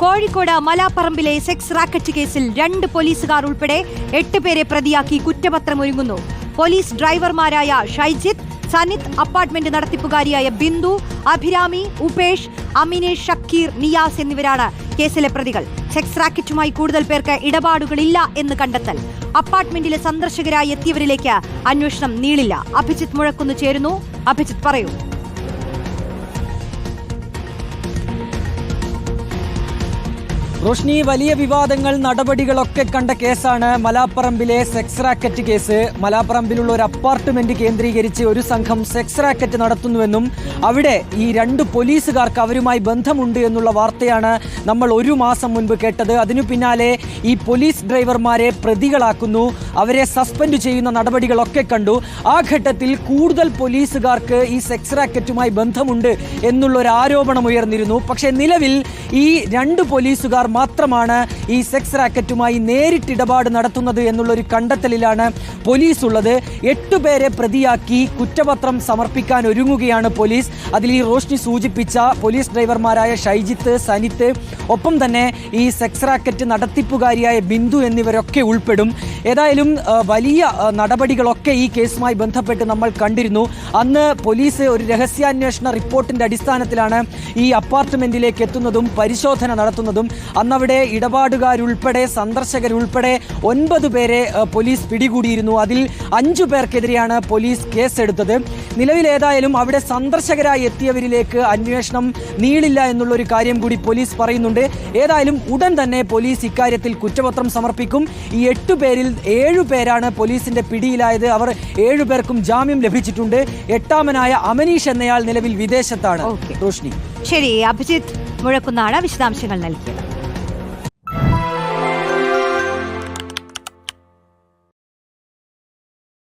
Kozhikode മലാപ്പറമ്പിലെ sex racket കേസിൽ രണ്ട് പോലീസുകാർ ഉൾപ്പെടെ എട്ട് പേരെ പ്രതിയാക്കി കുറ്റപത്രം കുറ്റപത്രമൊരുങ്ങുന്നു പോലീസ് ഡ്രൈവർമാരായ ഷൈജിത്ത് സനിത് അപ്പാർട്ട്മെന്റ് നടത്തിപ്പുകാരിയായ ബിന്ദു അഭിരാമി ഉപേഷ് അമിനേഷ് ഷക്കീർ നിയാസ് എന്നിവരാണ് കേസിലെ പ്രതികൾ. സെക്സ് റാക്കറ്റുമായി കൂടുതൽ പേർക്ക് ഇടപാടുകളില്ല എന്ന് കണ്ടെത്തൽ. അപ്പാർട്ട്മെന്റിലെ സന്ദർശകരായി എത്തിയവരിലേക്ക് അന്വേഷണം നീളില്ല. അഭിജിത്ത് മുഴക്കുന്ന് ചേരുന്നു. അഭിജിത്ത് പറയൂ. റോഷ്നി വലിയ വിവാദങ്ങൾ നടപടികളൊക്കെ കണ്ട കേസാണ് മലാപ്പറമ്പിലെ സെക്സ് റാക്കറ്റ് കേസ്. മലാപ്പറമ്പിലുള്ള ഒരു അപ്പാർട്ട്മെന്റ് കേന്ദ്രീകരിച്ച് ഒരു സംഘം സെക്സ് റാക്കറ്റ് നടത്തുന്നുവെന്നും അവിടെ ഈ രണ്ട് പോലീസുകാർക്ക് അവരുമായി ബന്ധമുണ്ട് എന്നുള്ള വാർത്തയാണ് നമ്മൾ ഒരു മാസം മുൻപ് കേട്ടത്. അതിനു പിന്നാലെ ഈ പോലീസ് ഡ്രൈവർമാരെ പ്രതികളാക്കുന്നു. അവരെ സസ്പെൻഡ് ചെയ്യുന്ന നടപടികളൊക്കെ കണ്ടു. ആ ഘട്ടത്തിൽ കൂടുതൽ പോലീസുകാർക്ക് ഈ സെക്സ് റാക്കറ്റുമായി ബന്ധമുണ്ട് എന്നുള്ളൊരു ആരോപണം ഉയർന്നിരുന്നു. പക്ഷേ നിലവിൽ ഈ രണ്ട് പോലീസുകാർ മാത്രമാണ് ഈ സെക്സ് റാക്കറ്റുമായി നേരിട്ട് ഇടപാട് നടത്തുന്നത് എന്നുള്ളൊരു കണ്ടെത്തലിലാണ് പോലീസ് ഉള്ളത് എട്ടുപേരെ പ്രതിയാക്കി കുറ്റപത്രം സമർപ്പിക്കാൻ ഒരുങ്ങുകയാണ് പോലീസ്. അതിൽ ഈ റോഷ്നി സൂചിപ്പിച്ച പോലീസ് ഡ്രൈവർമാരായ ഷൈജിത്ത് സനിത്ത് ഒപ്പം തന്നെ ഈ സെക്സ് റാക്കറ്റ് നടത്തിപ്പുകാരിയായ ബിന്ദു എന്നിവരൊക്കെ ഉൾപ്പെടും. ഏതായാലും വലിയ നടപടികളൊക്കെ ഈ കേസുമായി ബന്ധപ്പെട്ട് നമ്മൾ കണ്ടിരുന്നു. അന്ന് പോലീസ് ഒരു രഹസ്യാന്വേഷണ റിപ്പോർട്ടിന്റെ അടിസ്ഥാനത്തിലാണ് ഈ അപ്പാർട്ട്മെന്റിലേക്ക് എത്തുന്നതും പരിശോധന നടത്തുന്നതും. അന്നവിടെ ഇടപാടുകാരുൾപ്പെടെ സന്ദർശകരുൾപ്പെടെ ഒൻപത് പേരെ പോലീസ് പിടികൂടിയിരുന്നു. അതിൽ അഞ്ചു പേർക്കെതിരെയാണ് പോലീസ് കേസെടുത്തത്. നിലവിൽ ഏതായാലും അവിടെ സന്ദർശകരായി എത്തിയവരിലേക്ക് അന്വേഷണം നീളില്ല എന്നുള്ള ഒരു കാര്യം കൂടി പോലീസ് പറയുന്നുണ്ട്. ഏതായാലും ഉടൻ തന്നെ പോലീസ് ഇക്കാര്യത്തിൽ കുറ്റപത്രം സമർപ്പിക്കും. ഈ എട്ടു പേരിൽ ഏഴു പേരാണ് പോലീസിന്റെ പിടിയിലായത്. അവർ ഏഴു പേർക്കും ജാമ്യം ലഭിച്ചിട്ടുണ്ട്. എട്ടാമനായ അമനീഷ് എന്നയാൾ നിലവിൽ വിദേശത്താണ്. റോഷ്നി. ശരി അഭിജിത്ത് മുഴക്കുന്നാണ് വിശദാംശങ്ങൾ നൽകിയത്.